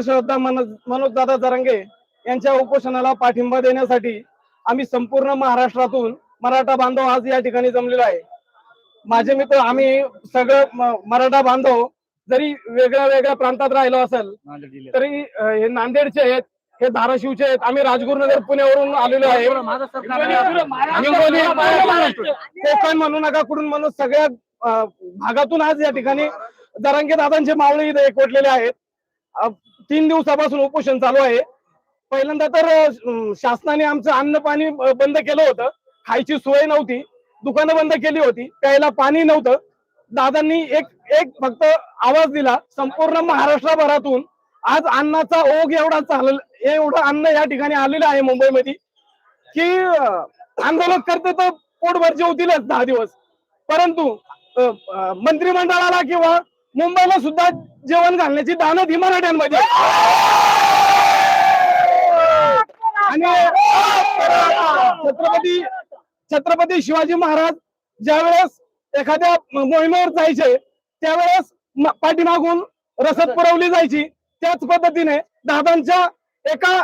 हर्षवर्धन मनोज दादा जरंगे यांच्या उपोषणाला पाठिंबा देण्यासाठी आम्ही संपूर्ण महाराष्ट्रातून मराठा बांधव आज या ठिकाणी जमलेलो आहे. माझे मित्र आम्ही सगळं मराठा बांधव जरी वेगळ्या वेगळ्या प्रांतात राहिलो असेल तरी हे नांदेडचे आहेत हे धाराशिवचे आहेत. आम्ही राजगुरुनगर पुण्यावरून आलेलो आहे. कोकण म्हणू नका कुठून म्हणून सगळ्या भागातून आज या ठिकाणी जरांगे दादांचे मावळे इथे एकवटलेले आहेत. तीन दिवसापासून उपोषण चालू आहे. पहिल्यांदा तर शासनाने आमचं अन्न पाणी बंद केलं होतं. खायची सोय नव्हती. दुकानं बंद केली होती. प्यायला पाणी नव्हतं. दादांनी एक एक फक्त आवाज दिला संपूर्ण महाराष्ट्रभरातून आज अन्नाचा ओघ एवढा चालल एवढं अन्न या ठिकाणी आलेलं आहे मुंबईमध्ये की आंदोलन करते तर पोटभर जेवतीलच दहा दिवस. परंतु मंत्रिमंडळाला किंवा मुंबईला सुद्धा जेवण घालण्याची दानत ही मराठ्यांमध्ये. आणि छत्रपती छत्रपती शिवाजी महाराज ज्यावेळेस एखाद्या मोहिमेवर जायचे त्यावेळेस पाठीमागून रसद पुरवली जायची त्याच पद्धतीने दादांच्या एका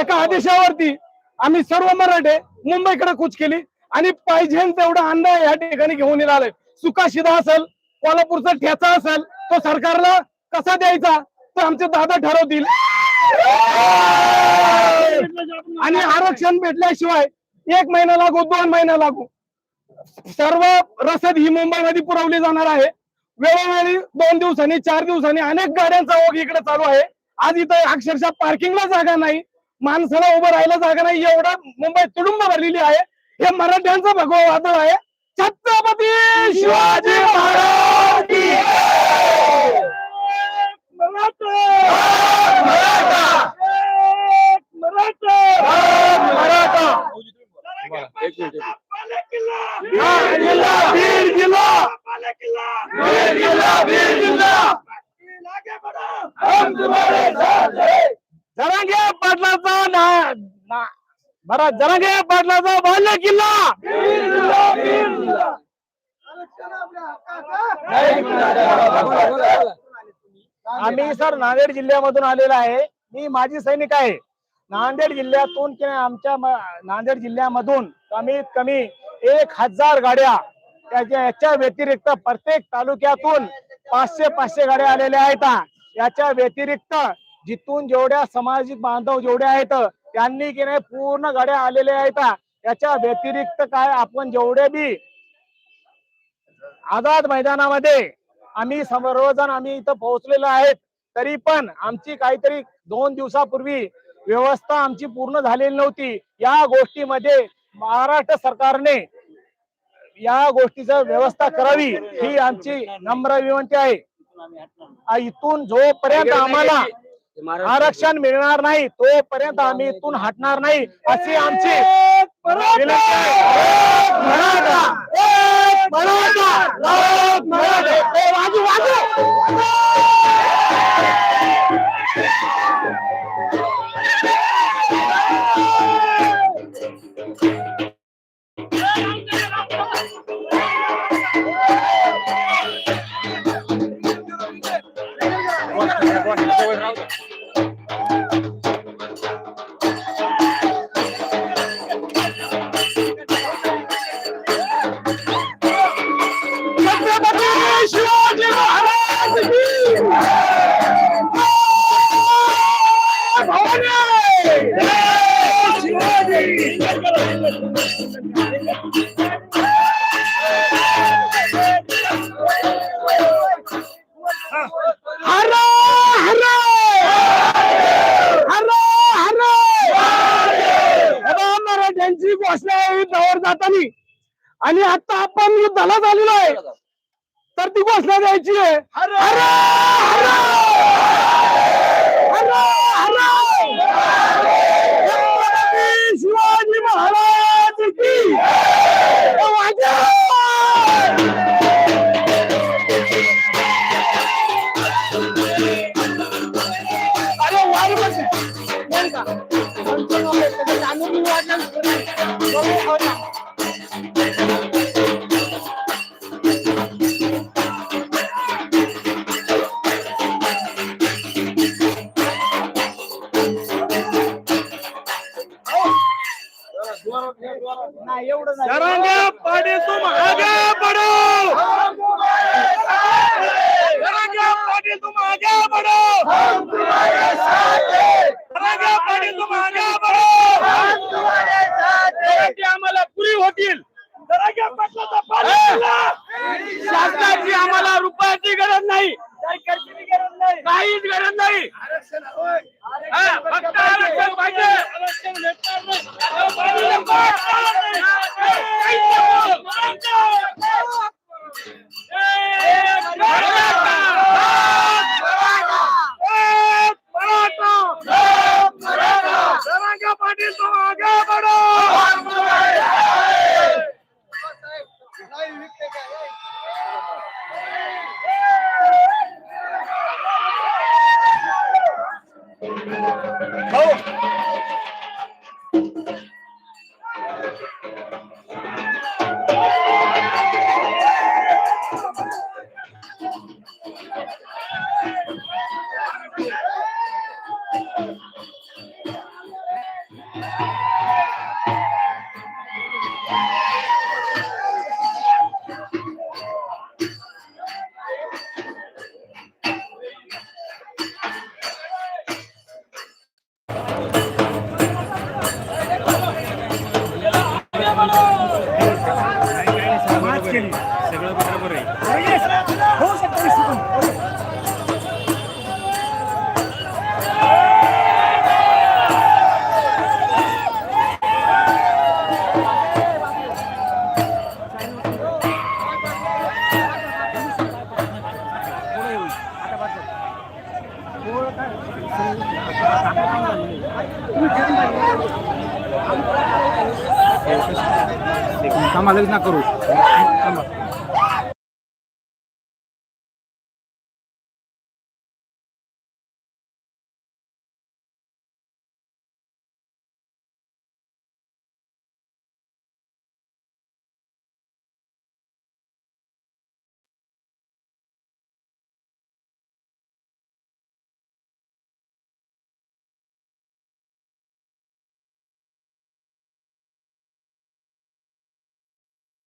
एका आदेशावरती आम्ही सर्व मराठे मुंबईकडे कूच केली. आणि पाहिजे तेवढं अन्न या ठिकाणी घेऊन आलंय सुका शिदा असेल कोल्हापूरचा ठेचा असेल तो सरकारला कसा द्यायचा? तर आमचे दादा ठरवतील. आणि आरक्षण भेटल्याशिवाय एक महिना लागू दोन महिना लागू. सर्व रसद ही मुंबईमध्ये पुरवली जाणार आहे. वेळोवेळी दोन दिवसांनी चार दिवसांनी अनेक गाड्यांचा ओघ इकडे चालू आहे. आज इथं अक्षरशः पार्किंगला जागा नाही. माणसाला उभं राहायला जागा नाही. एवढा मुंबई तुडुंब भरलेली आहे. हे मराठ्यांचं भगवं वादळ आहे. छत्रपती शिवाजी महाराज! जरांगे पाटलाचा ना ना- बरं जरांगे पाटलाचा बाल्य किल्ला. आम्ही सर नांदेड जिल्ह्यामधून आलेलो आहे. मी माजी सैनिक आहे. नांदेड जिल्ह्यातून किंवा आमच्या नांदेड जिल्ह्यामधून कमीत कमी एक हजार गाड्या त्याच्या याच्या व्यतिरिक्त प्रत्येक तालुक्यातून पाचशे पाचशे गाड्या आलेल्या आहेत. याच्या व्यतिरिक्त जिथून जेवढ्या सामाजिक बांधव जेवढे आहेत त्यांनी की नाही पूर्ण गाड्या आलेल्या आहेत. याच्या व्यतिरिक्त काय आपण जेवढे बी आझाद मैदानामध्ये आम्ही सर्वजण आम्ही इथं पोहोचलेलो आहेत. तरी पण आमची काहीतरी दोन दिवसापूर्वी व्यवस्था आमची पूर्ण झालेली नव्हती. या गोष्टीमध्ये महाराष्ट्र सरकारने या गोष्टीचं व्यवस्था करावी ही आमची नम्र विनंती आहे. इथून जोपर्यंत आम्हाला आरक्षण मिळणार नाही तोपर्यंत आम्ही इथून हटणार नाही अशी आमची विनंती आहे. मराठा! मराठा! लाख मराठे! ए, वाजू, वाजू! छत्रपती आणि आता आपण युद्धाला झालेलो आहे. तर ती घोषणा द्यायची आहे. हरो! हरो! हरो! हरो! छत्रपती शिवाजी महाराज की जरांगे पाटील तुम आगे बढ़ो जरांगे पाटील तुम आगे बढ़ो जरांगे पाटील तुम आगे बढ़ो ते आम्हाला पुरी होतील. पाटलाचा. शासनाची आम्हाला रुपयाची गरज नाही. काहीच गरज नाही. हा, फक्त आरक्षण पाहिजे आरक्षण सगळं मात्र बरं आहे Thank. कामाला ना करू.